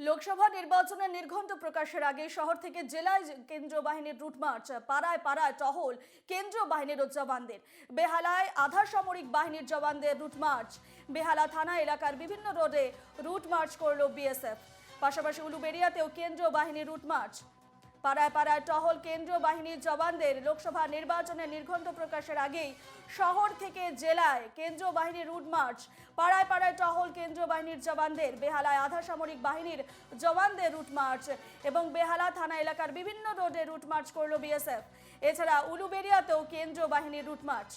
লোকসভা নির্বাচনের নির্ঘণ্ট প্রকাশের আগে শহর থেকে জেলায় কেন্দ্রীয় বাহিনীর রুট মার্চ, পাড়ায় পাড়ায় টহল কেন্দ্রীয় বাহিনীর জওয়ানদের বেহালায় আধা সামরিক বাহিনীর জওয়ানদের রুট মার্চ। বেহালা থানা এলাকার বিভিন্ন রোডে রুট মার্চ করল বিএসএফ। পাশাপাশি উলুবেড়িয়াতেও কেন্দ্রীয় বাহিনীর রুট মার্চ। পাড়ায় পাড়ায় টহল কেন্দ্রীয় বাহিনীর জওয়ানদের লোকসভা নির্বাচনের নির্ঘণ্ট প্রকাশের আগেই শহর থেকে জেলায় কেন্দ্রীয় বাহিনীর রুট মার্চ, পাড়ায় পাড়ায় টহল কেন্দ্রীয় বাহিনীর জওয়ানদের, বেহালায় আধা সামরিক বাহিনীর জওয়ানদের রুট মার্চ এবং বেহালা থানা এলাকার বিভিন্ন রোডে রুট মার্চ করল বিএসএফ। এছাড়া উলুবেড়িয়াতেও কেন্দ্রীয় বাহিনীর রুট মার্চ।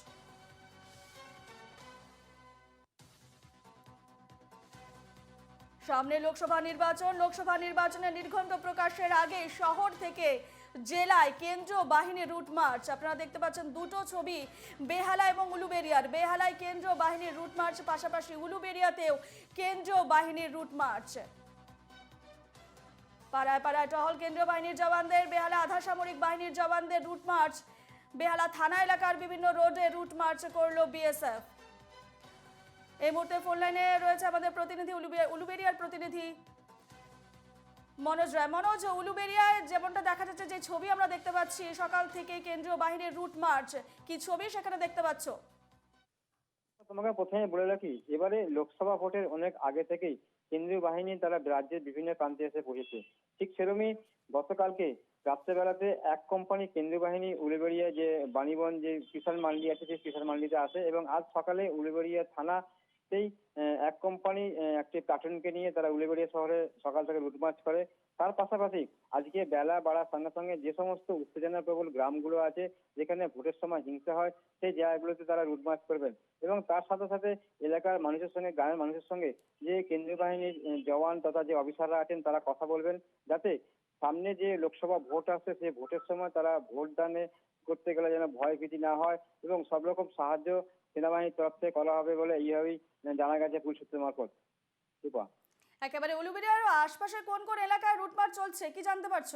সামনে লোকসভা নির্বাচন, লোকসভা নির্বাচনের নির্ঘণ্ট প্রকাশের আগে শহর থেকে জেলায় কেন্দ্রীয় বাহিনীর রুট মার্চ। আপনারা দেখতে পাচ্ছেন দুটো ছবি, বেহালা এবং উলুবেরিয়ার। বেহালায় কেন্দ্রীয় বাহিনীর রুট মার্চ, পাশাপাশি উলুবেরিয়াতেও কেন্দ্রীয় বাহিনীর রুট মার্চ। পাড়ায় পাড়ায় টহল কেন্দ্রীয় বাহিনীর জওয়ানদের, বেহালা আধা সামরিক বাহিনীর জওয়ানদের রুট মার্চ। বেহালা থানা এলাকার বিভিন্ন রোডে রুট মার্চ করল বিএসএফ। এই মুহূর্তে ফোন লাইনে রয়েছে আমাদের প্রতিনিধি উলুবে- উলুবেড়িয়ার প্রতিনিধি মনোজ রায়। মনোজ উলুবেড়িয়ায় যেমনটা দেখা যাচ্ছে যে ছবি আমরা দেখতে পাচ্ছি, সকাল থেকে কেন্দ্রীয় বাহিনীর রুট মার্চ। কি ছবি সেখানে দেখতে পাচ্ছ? তোমাকে প্রথমে বলে রাখি, এবারে লোকসভা ভোটের অনেক আগে থেকেই কেন্দ্রীয় বাহিনী তারা রাজ্যের বিভিন্ন প্রান্তে এসে পৌঁছেছে ঠিক সেরকমই গতকালকে রাত্রেবেলাতে এক কোম্পানি কেন্দ্রীয় বাহিনী উলিবেড়িয়া যে বাণীবন যে কিষাণ মান্ডি আছে, সেই কিষাণ মান্ডিতে আসে এবং আজ সকালে উলিবেড়িয়া থানাতেই আহ, এক কোম্পানি একটি প্লাটুনকে নিয়ে তারা উলিবেড়িয়া শহরে সকাল থেকে লুটমার্চ করে। তার পাশাপাশি আজকে বেলা বাড়ার সঙ্গে সঙ্গে যে সমস্ত উত্তেজনা প্রবল গ্রামগুলো আছে যেখানে ভোটের সময় হিংসা হয় সেই জায়গাগুলোতে তারা রুটমার্চ করবেন। এবং তার সাথে সাথে এলাকার মানুষের সঙ্গে গ্রামের মানুষের সঙ্গে যে কেন্দ্রীয় বাহিনীর জওয়ান তথা যে অফিসাররা আছেন তারা কথা বলবেন যাতে সামনে যে লোকসভা ভোট আসছে সেই ভোটের সময় তারা ভোট দানে করতে গেলে যেন ভয় ভীতি না হয় এবং সব রকম সাহায্য সেনাবাহিনীর তরফ থেকে করা হবে বলে এইভাবেই জানা গেছে পুলিশ সূত্র মারফত। একেবারে একেবারে উলুবেড়িয়ার আশপাশে কোন কোন এলাকায় রুট মার্চ চলছে, কি জানতে পারছ?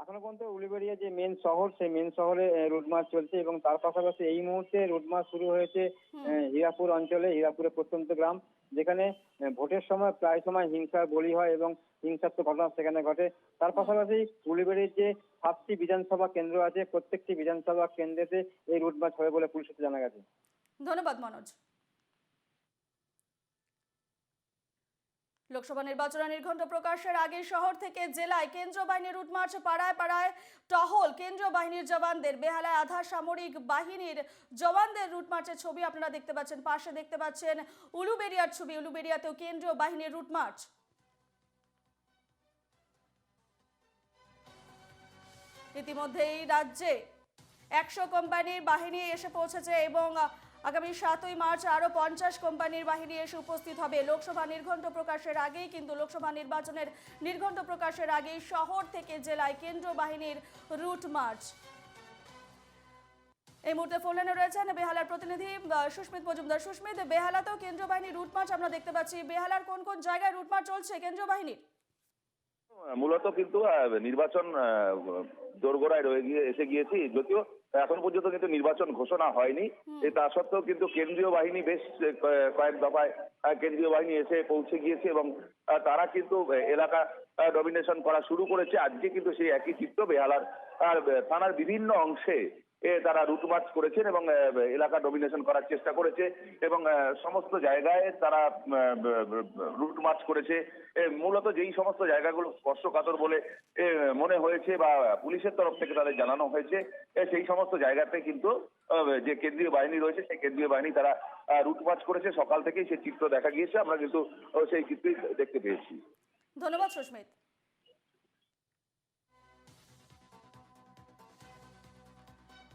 এখনও পর্যন্ত উলিবেড়িয়া যে মেন শহর সেই মেন শহরে রুট মার্চ চলছে এবং তার পাশাপাশি এই মুহূর্তে রুট মার্চ শুরু হয়েছে হীরাপুর অঞ্চলে হীরাপুরের প্রত্যন্ত গ্রাম যেখানে ভোটের সময় প্রায় সময় হিংসার বলি হয় এবং হিংসাত্মক ঘটনা সেখানে ঘটে। তার পাশাপাশি উলিবেড়ির যে সাতটি বিধানসভা কেন্দ্র আছে প্রত্যেকটি বিধানসভা কেন্দ্রেতে এই রুট মার্চ হবে বলে পুলিশ সূত্রে জানা গেছে। ধন্যবাদ মনোজ। লোকসভা নির্বাচনের নির্ঘণ্ট প্রকাশের আগে শহর থেকে জেলায় কেন্দ্রীয় বাহিনীর রুট মার্চ পাড়ায় পাড়ায় টহল কেন্দ্রীয় বাহিনীর জওয়ানদের। বেহালায় আধা সামরিক বাহিনীর জওয়ানদের রুটমার্চের ছবি আপনারা দেখতে পাচ্ছেন, পাশে দেখতে পাচ্ছেন উলুবেড়িয়ার ছবি। উলুবেড়িয়াতেও কেন্দ্রীয় বাহিনীর রুটমার্চ ইতিমধ্যেই রাজ্যে একশো কোম্পানির বাহিনী এসে পৌঁছেছে এবং আগামী সাতই মার্চ আরও পঞ্চাশ কোম্পানির বাহিনী এসে উপস্থিত হবে। লোকসভা নির্ঘণ্ট প্রকাশের আগেই কিন্তু লোকসভা নির্বাচনের নির্ঘণ্ট প্রকাশের আগেই শহর থেকে জেলায় কেন্দ্র বাহিনীর রুট মার্চ। এই মুহূর্তে ফোন লাইনে রয়েছেন বেহালার প্রতিনিধি সুস্মিত মজুমদার। সুস্মিত, বেহালাতেও কেন্দ্রীয় বাহিনীর রুট মার্চ আমরা দেখতে পাচ্ছি। বেহালার কোন কোন জায়গায় রুট মার্চ চলছে কেন্দ্রীয় বাহিনীর? মূলত কিন্তু নির্বাচন দোরগোড়ায় রয়ে গিয়ে এসে গিয়েছি। যদিও এখন পর্যন্ত কিন্তু নির্বাচন ঘোষণা হয়নি। তা সত্ত্বেও কিন্তু কেন্দ্রীয় বাহিনী বেশ কয়েক দফায় কেন্দ্রীয় বাহিনী এসে পৌঁছে গিয়েছে এবং তারা কিন্তু এলাকা ডমিনেশন করা শুরু করেছে। আজকে কিন্তু সেই একই চিত্র বেহালার আর থানার বিভিন্ন অংশে তারা রুট মার্চ করেছেন এবং এলাকা ডমিনেশন করার চেষ্টা করেছে এবং সমস্ত জায়গায় তারা রুট মার্চ করেছে। মূলত যেই সমস্ত জায়গাগুলো স্পর্শকাতর বলে মনে হয়েছে বা পুলিশের তরফ থেকে তাদের জানানো হয়েছে সেই সমস্ত জায়গাতে কিন্তু যে কেন্দ্রীয় বাহিনী রয়েছে, সেই কেন্দ্রীয় বাহিনী তারা রুট মার্চ করেছে। সকাল থেকেই সেই চিত্র দেখা গিয়েছে। আমরা কিন্তু সেই চিত্রই দেখতে পেয়েছি। ধন্যবাদ, সুস্মিত।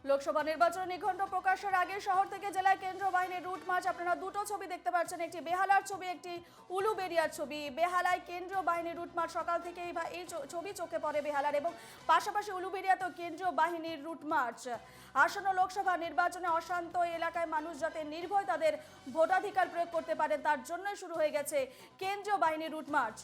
লোকসভা নির্বাচন নিঘণ্ট প্রকাশের আগে শহর থেকে জেলায় কেন্দ্রীয় বাহিনীর রুট মার্চ, আপনারা দুটো ছবি দেখতে পাচ্ছেন, একটি বেহালার ছবি, একটি উলুবেরিয়ার ছবি। বেহালায় কেন্দ্রীয় বাহিনীর রুট মার্চ, সকাল থেকে এই ছবি চোখে পড়ে বেহালার এবং পাশাপাশি উলুবেরিয়াতেও কেন্দ্রীয় বাহিনীর রুট মার্চ। আসন্ন লোকসভা নির্বাচনে অশান্ত এলাকায় মানুষ যাতে নির্ভয় তাদের ভোটাধিকার প্রয়োগ করতে পারে, তার জন্যই শুরু হয়ে গেছে কেন্দ্রীয় বাহিনীর রুট মার্চ।